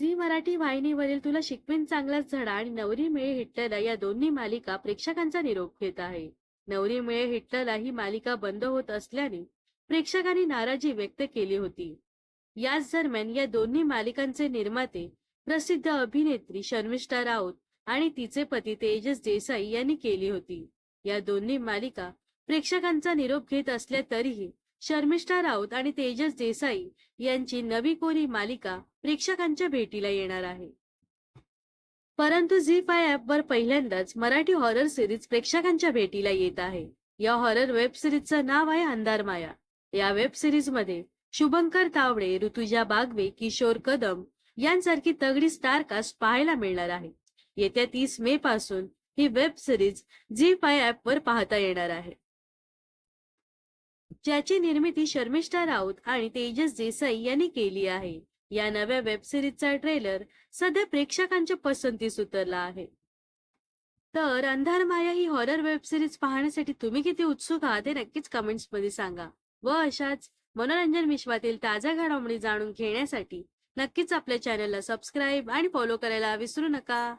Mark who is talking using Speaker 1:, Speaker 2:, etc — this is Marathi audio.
Speaker 1: झी मराठी वाहिनीवरील तुला शिकवेन चांगलाच धडा आणि नवरी मिळे हिटलला या दोन्ही मालिका प्रेक्षकांचा निरोप घेत आहे. नवरी मिळे हिटलला ही मालिका बंद होत असल्याने प्रेक्षकांनी नाराजी व्यक्त केली होती. याच दरम्यान या दोन्ही मालिकांचे निर्माते प्रसिद्ध अभिनेत्री शर्मिष्ठा राऊत आणि तिचे पती तेजस देसाई यांनी केली होती. या दोन्ही मालिका प्रेक्षकांचा निरोप घेत असल्या तरीही शर्मिष्ठा राऊत आणि तेजस देसाई यांची नवी कोरी मालिका प्रेक्षकांच्या भेटीला येणार आहे. परंतु झी फाय ऍप वर पहिल्यांदाच मराठी हॉरर सिरीज प्रेक्षकांच्या भेटीला येत आहे. या हॉरर वेब सिरीजचं नाव आहे अंधार माया या वेब सिरीजमध्ये शुभंकर तावडे ऋतुजा बागवे किशोर कदम यांसारखी तगडी स्टार कास्ट पाहायला मिळणार आहे. येत्या तीस मे पासून ही web series Zee five app वर पाहता येणार आहे. ज्याची निर्मिती शर्मिष्ठा राऊत आणि तेजस देसाई यांनी केली आहे. या नव्या वेब सिरीजचा ट्रेलर सध्या प्रेक्षकांच्या पसंतीस उतरला आहे. तर अंधार माया ही हॉरर वेब सिरीज पाहण्यासाठी तुम्ही किती उत्सुक आहात हे नक्कीच कमेंट्समध्ये सांगा. व अशाच मनोरंजन विश्वातील ताज्या घडामोडी जाणून घेण्यासाठी नक्कीच आपल्या चॅनलला सबस्क्राईब आणि फॉलो करायला विसरू नका.